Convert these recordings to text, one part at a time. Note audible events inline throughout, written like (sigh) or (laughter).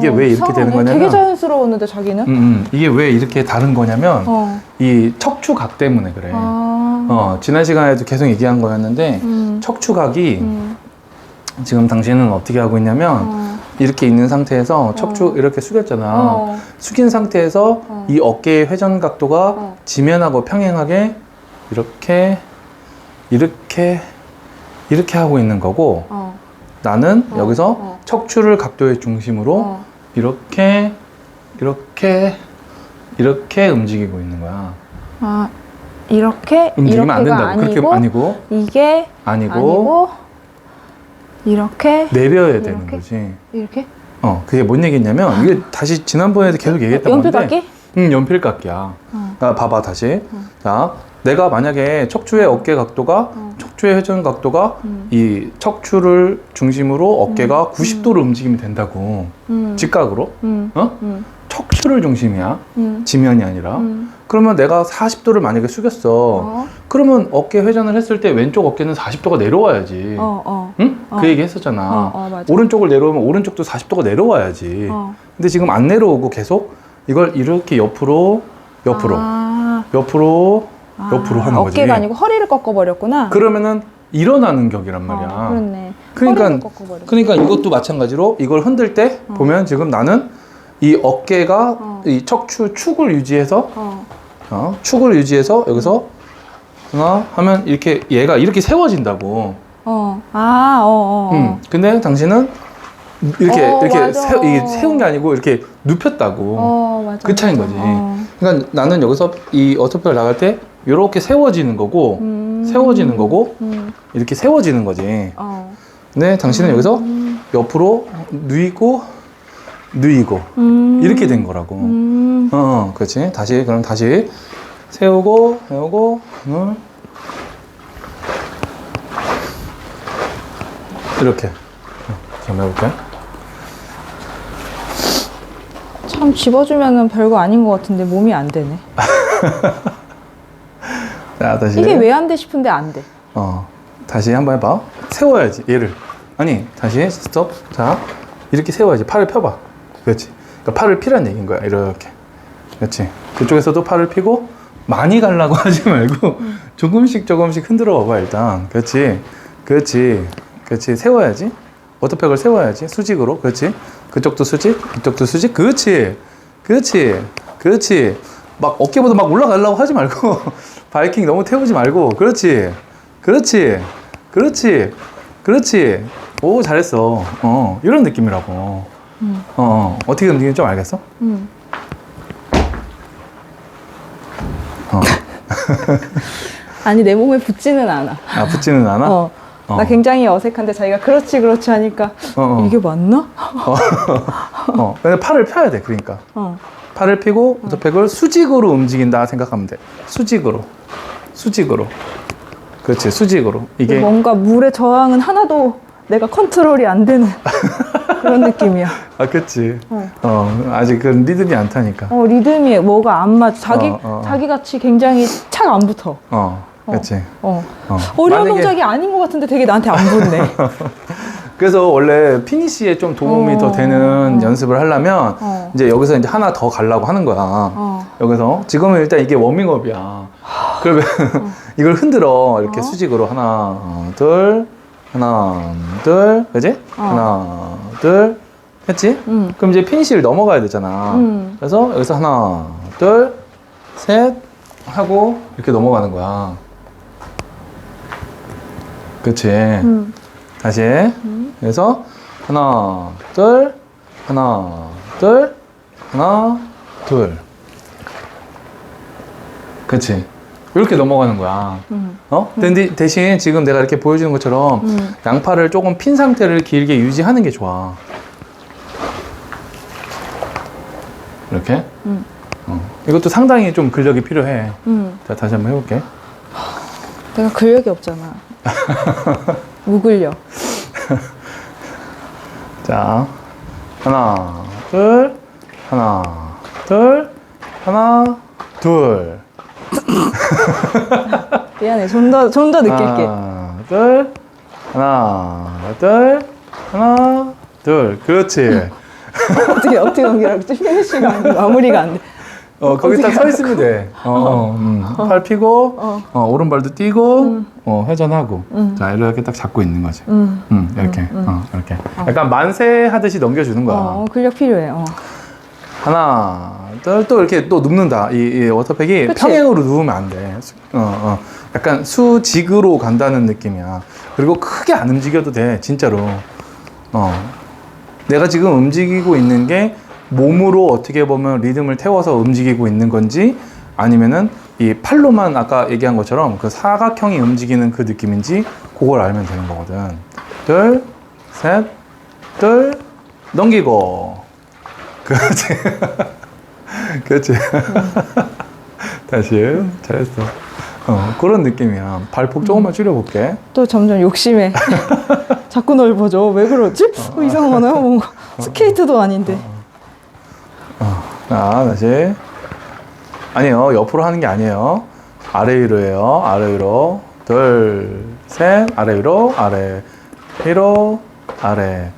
이게 어, 왜 이렇게 되는. 거냐면 되게 자연스러웠는데 자기는? 음, 음. 이게 왜 이렇게 다른 거냐면 어. 이 척추각 때문에 그래. 아. 어, 지난 시간에도 계속 얘기한 거였는데 음. 척추각이 음. 지금 당신은 어떻게 하고 있냐면 어. 이렇게 있는 상태에서 척추 이렇게 숙였잖아. 어. 숙인 상태에서 어. 이 어깨의 회전 각도가 어. 지면하고 평행하게 이렇게 이렇게 이렇게 하고 있는 거고 어. 나는 어. 여기서 어. 척추를 각도의 중심으로 어. 이렇게 이렇게 이렇게 움직이고 있는 거야. 아 이렇게 움직이면 안 된다고. 그렇게 아니고 이게 아니고, 아니고 이렇게 내려야 되는 이렇게? 거지. 이렇게 어, 그게 뭔 얘기냐면 이게 다시 지난번에도 계속 얘기했던 연필 건데. 깎기? 응, 연필깎이야. 어. 자, 봐봐 다시. 음. 자, 내가 만약에 척추의 어깨 각도가 어. 척추의 회전 각도가 음. 이 척추를 중심으로 어깨가 90도로 움직이면 된다고. 음. 직각으로. 음. 어? 음. 척추를 중심이야. 음. 지면이 아니라. 음. 그러면 내가 40도를 만약에 숙였어. 어. 그러면 어깨 회전을 했을 때 왼쪽 어깨는 40도가 내려와야지. 어. 어. 응? 어. 그 얘기 했었잖아. 어. 어. 오른쪽을 내려오면 오른쪽도 40도가 내려와야지. 어. 근데 지금 안 내려오고 계속 이걸 이렇게 옆으로 옆으로 아. 옆으로 아. 옆으로 하는 거지. 어깨가 아니고 허리를 꺾어 버렸구나. 그러면 일어나는 격이란 말이야. 어, 그렇네. 그러니까- 허리를. 그러니까 이것도 마찬가지로 이걸 흔들 때 어. 보면 지금 나는 이 어깨가 어. 이 척추 축을 유지해서 어. 어, 축을 유지해서 여기서 하나 하면 이렇게 얘가 이렇게 세워진다고. 어. 아, 어, 어. 어. 음. 근데 당신은 이렇게 어, 이렇게 맞아. 세, 이게 세운 게 아니고 이렇게 눕혔다고. 어, 맞아. 그 맞아. 거지. 어. 그러니까 나는 여기서 이 어토피를 나갈 때 이렇게 세워지는 거고 음. 세워지는 거고 음. 이렇게 세워지는 거지. 어. 근데 당신은 여기서 음. 옆으로 누이고 누이고 음. 이렇게 된 거라고. 음. 어, 어, 그렇지. 다시 그럼 다시 세우고 세우고 어. 이렇게. 어, 좀 해볼게. 참 집어주면은 별거 아닌 것 같은데 몸이 안 되네. (laughs) 자 다시. 이게 왜 안 돼 싶은데 안 돼. 어, 다시 한번 해봐. 세워야지, 얘를. 아니, 다시 스톱. 자, 이렇게 세워야지. 팔을 펴봐. 그렇지. 그러니까 팔을 피란 얘기인 거야. 이렇게. 그렇지. 그쪽에서도 팔을 피고, 많이 가려고 (laughs) 하지 말고, 조금씩 조금씩 흔들어 봐봐, 일단. 그렇지. 그렇지. 그렇지. 세워야지. 워터팩을 세워야지. 수직으로. 그렇지. 그쪽도 수직, 이쪽도 수직. 그렇지. 그렇지. 그렇지. 막 어깨보다 막 올라가려고 하지 말고, (laughs) 바이킹 너무 태우지 말고, 그렇지. 그렇지. 그렇지. 그렇지. 오, 잘했어. 어, 이런 느낌이라고. 음. 어, 어, 어떻게 움직이는지 좀 알겠어? 음. 어. (laughs) 아니 내 몸에 붙지는 않아. 아, 붙지는 않아? 어. 어. 나 굉장히 어색한데 자기가 그렇지 그렇지 하니까 어, 어. 이게 맞나? 어. (laughs) 근데 팔을 펴야 돼, 그러니까. 어. 팔을 펴고, 워터팩을 수직으로 움직인다 생각하면 돼. 수직으로. 수직으로. 그렇지, 수직으로. 이게. 뭔가 물의 저항은 하나도 내가 컨트롤이 안 되는 (laughs) 그런 느낌이야. 아, 그치. 어. 어, 아직 그 리듬이 안 타니까. 어 리듬이 뭐가 안 맞아. 자기 어, 어. 자기 같이 굉장히 착 안 붙어. 어, 그치. 어. 어. 어 려운 만약에- 동작이 아닌 것 같은데 되게 나한테 안 붙네. (laughs) 그래서 원래 피니시에 좀 도움이 어, 더 되는 어. 연습을 하려면 어. 이제 여기서 이제 하나 더 가려고 하는 거야. 어. 여기서 지금은 일단 이게 워밍업이야. 그러면 (laughs) 이걸 흔들어 이렇게 어. 수직으로 하나 둘 하나 둘 그지? 어. 하나 둘 했지? 음. 그럼 이제 피니시를 넘어가야 되잖아. 음. 그래서 여기서 하나 둘셋 하고 이렇게 넘어가는 거야. 그치? 음. 다시. 음. 그래서 하나, 둘, 하나, 둘, 하나, 둘. 그치? 이렇게 넘어가는 거야. 음. 어? 근데 대신 지금 내가 이렇게 보여주는 것처럼 음. 양팔을 조금 핀 상태를 길게 유지하는 게 좋아. 이렇게. 음. 어. 이것도 상당히 좀 근력이 필요해. 음. 자, 다시 한번 해볼게. 내가 근력이 없잖아. (laughs) 무근력. (laughs) 자, 하나, 둘, 하나, 둘, 하나, 둘. (laughs) 미안해. 좀 더 좀 더 느낄게. 하나, 둘, 하나, 둘, 하나, 둘. 그렇지. (laughs) 어떻게 어떻게 넘기라고 안 돼. 마무리가 안 돼. 어, 거기 딱 서 있으면 돼. (laughs) 어, 어, 음. 팔 펴고, 어. 어, 오른발도 띄고, 어, 회전하고. 음. 자, 이렇게 딱 잡고 있는 거지. 음. 음, 이렇게. 어, 이렇게. 약간 만세 하듯이 넘겨주는 거야. 어, 근력 필요해. 어. 하나, 둘, 또 이렇게 또 눕는다. 이, 이 워터팩이 그치? 평행으로 누우면 안 돼. 수- 어, 어. 약간 수직으로 간다는 느낌이야. 그리고 크게 안 움직여도 돼. 진짜로. 어. 내가 지금 움직이고 있는 게 몸으로 어떻게 보면 리듬을 태워서 움직이고 있는 건지 아니면은 이 팔로만 아까 얘기한 것처럼 그 사각형이 움직이는 그 느낌인지 그걸 알면 되는 거거든. 둘, 셋, 둘, 넘기고. (laughs) 그렇지. (laughs) 그렇지. (laughs) 다시. 잘했어. 어, 그런 느낌이야. 발폭 조금만 줄여볼게. 또 점점 욕심에 자꾸 넓어져. 왜 그러지? 어, 이상하나요? 뭔가 스케이트도 아닌데. 자, 다시. 아니에요. 옆으로 하는 게 아니에요. 아래 위로예요. 아래 위로. 둘, 셋. 아래 위로. 아래 위로. 아래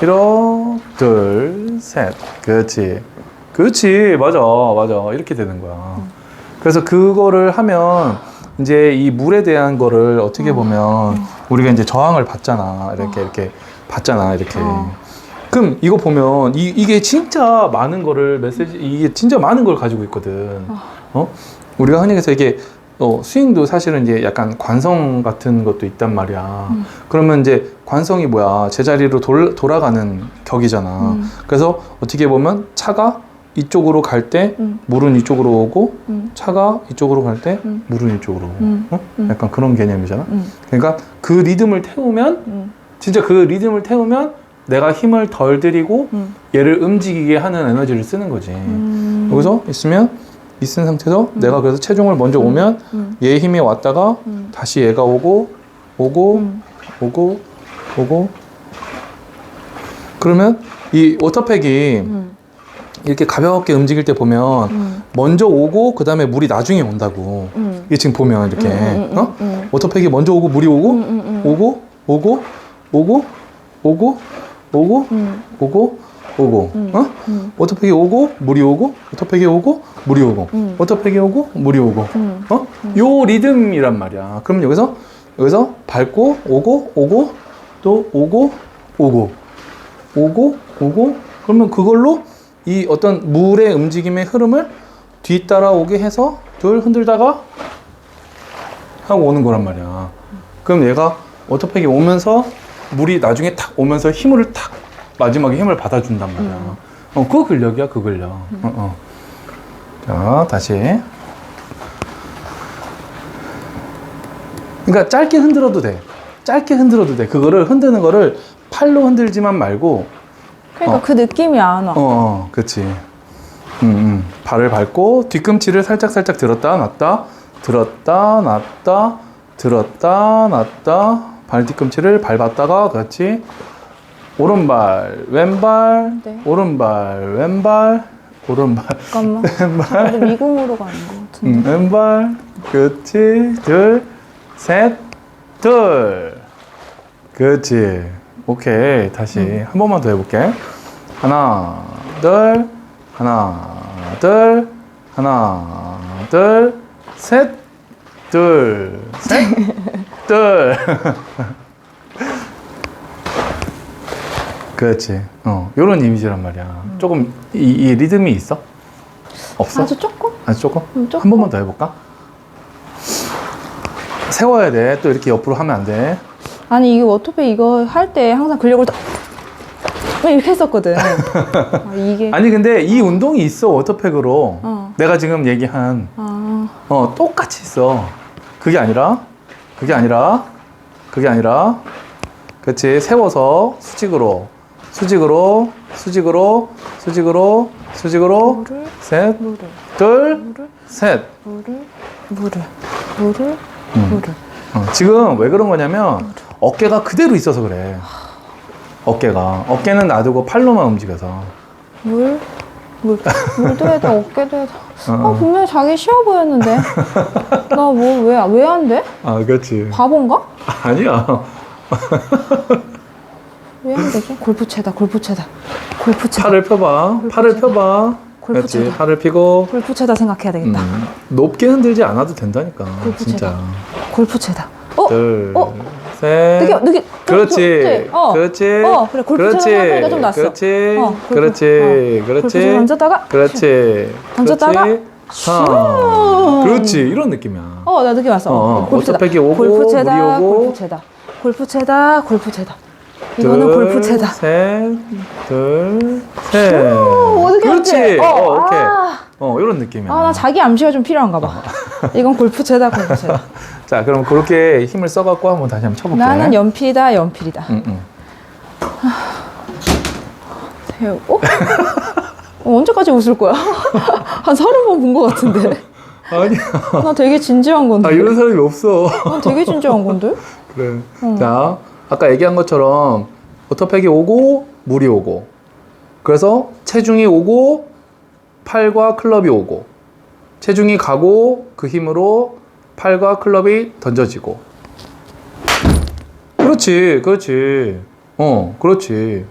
위로. 둘, 셋. 그렇지. 그렇지. 맞아. 맞아. 이렇게 되는 거야. 그래서 그거를 하면 이제 이 물에 대한 거를 어떻게 보면 우리가 이제 저항을 받잖아. 이렇게 이렇게 받잖아. 이렇게. 어. 그럼 이거 보면 이, 이게 진짜 많은 거를 메시지 이게 진짜 많은 걸 가지고 있거든. 어? 우리가 흔히 해서 이게 어, 스윙도 사실은 이제 약간 관성 같은 것도 있단 말이야. 그러면 이제 관성이 뭐야? 제자리로 돌, 돌아가는 격이잖아. 음. 그래서 어떻게 보면 차가 이쪽으로 갈때 음. 물은 이쪽으로 오고 음. 차가 이쪽으로 갈때 음. 물은 이쪽으로 오고. 음. 어? 음. 약간 그런 개념이잖아. 음. 그러니까 그 리듬을 태우면 음. 진짜 그 리듬을 태우면 내가 힘을 덜 들이고 음. 얘를 움직이게 하는 에너지를 쓰는 거지. 음. 여기서 있으면 있은 상태에서 내가 그래서 체중을 먼저 오면 음. 얘 힘이 왔다가 음. 다시 얘가 오고 오고 음. 오고 오고 그러면 이 워터팩이 음. 이렇게 가볍게 움직일 때 보면 음. 먼저 오고 그 다음에 물이 나중에 온다고 음. 이게 지금 보면 이렇게 음, 음, 어? 음, 워터팩이 먼저 오고 물이 오고 음, 음, 음. 오고 오고 오고 오고 오고 음. 오고 오고 음. 어? 음. 워터팩이 오고 물이 오고 워터팩이 오고 물이 오고 음. 워터팩이 오고 물이 오고 음. 어? 요 리듬이란 말이야. 그럼 여기서 여기서 밟고 오고 오고 또 오고 오고 오고 오고 그러면 그걸로 이 어떤 물의 움직임의 흐름을 뒤따라오게 해서 둘 흔들다가 하고 오는 거란 말이야. 그럼 얘가 워터팩이 오면서 물이 나중에 탁 오면서 힘을 탁 마지막에 힘을 받아준단 말이야. 어, 그 근력이야, 그 근력. 어, 어. 자, 다시. 그러니까 짧게 흔들어도 돼. 짧게 흔들어도 돼. 그거를 흔드는 거를 팔로 흔들지만 말고, 그러니까 어. 그 느낌이 안 와. 어, 어 그렇지. 음, 음. 발을 밟고 뒤꿈치를 살짝 살짝 들었다 놨다 들었다 놨다 들었다 놨다 발 뒤꿈치를 밟았다가 그렇지. 오른발 왼발 네. 오른발 왼발 오른발 잠깐만. 자꾸 미궁으로 가는 것 같은데. 음, 왼발 그렇지 둘셋둘 그렇지 오케이 다시 음. 한 번만 더 해볼게 하나 둘 하나 둘 하나 둘셋둘셋 (laughs) 둘 (laughs) 그렇지 어 요런 이미지란 말이야 조금 이, 이 리듬이 있어 없어 아주 조금? 아주 조금? 음, 조금. 한 번만 더 해볼까? 세워야 돼. 또 이렇게 옆으로 하면 안 돼. 아니, 이게 워터팩 이거 할 때 항상 근력을 딱 이렇게 했었거든. (laughs) 아, 이게. 아니 근데 이 운동이 있어 워터팩으로. 어. 내가 지금 얘기한 아, 어 똑같이 있어. 그게 아니라 그게 아니라 그게 아니라 그렇지 세워서 수직으로 수직으로 수직으로 수직으로 수직으로 물을, 셋 물을, 둘 물을, 셋. 물을, 물을, 물을, 음. 물을. 어, 지금 왜 그런 거냐면 어깨가 그대로 있어서 그래. 어깨가 어깨는 놔두고 팔로만 움직여서. 물, 물, 돼, 어깨도 해야 돼. 어, 아, 어. 분명히 자기 쉬워 보였는데. (laughs) 나 뭐, 왜, 왜 안 돼? 아 그렇지. 바본가? 아니야. 왜 안 되지? 골프채다, 골프채다, 골프채다, 팔을 펴봐. 팔을 펴봐. 그렇지. 골프채다. 팔을 펴고 골프채다 생각해야 되겠다. 음, 높게 흔들지 않아도 된다니까. 골프채다. 진짜. 골프채다. 어? 둘, 어? 셋. 느낌, 느낌. 좀, 그렇지. 좀, 어. 그렇지. 어, 그래. 골프채 그렇지. 생각하니까 좀 낫어. 그렇지. 어, 골프, 그렇지. 어. 그렇지. 골프채 던졌다가. 그렇지. 던졌다가. 하. 그렇지. 이런 느낌이야. 어, 나 느낌 왔어. 어, 어. 골프채다. 오고, 골프채다. 골프채다. 골프채다. 골프채다. 이거는 둘, 골프채다. 셋. 둘, 셋. 오, 어떻게 그렇지. 하지? 어, 오케이. 아, 어, 이런 느낌이야. 아, 나 자기 암시가 좀 필요한가 봐. 이건 골프채다. 골프채다. (laughs) 자, 그럼 그렇게 힘을 써갖고 한번 다시 한번 쳐볼게. 나는 연필이다. 연필이다. 응, 응. 세우고. 어, 언제까지 웃을 거야? (laughs) 한 서른 번 본 것 같은데. (laughs) 아니야. 나 되게 진지한 건데. 아, 이런 사람이 없어. 난 되게 진지한 건데? 그래. 자, 아까 얘기한 것처럼 워터팩이 오고 물이 오고 그래서 체중이 오고 팔과 클럽이 오고 체중이 가고 그 힘으로 팔과 클럽이 던져지고 그렇지, 그렇지. 어, 그렇지.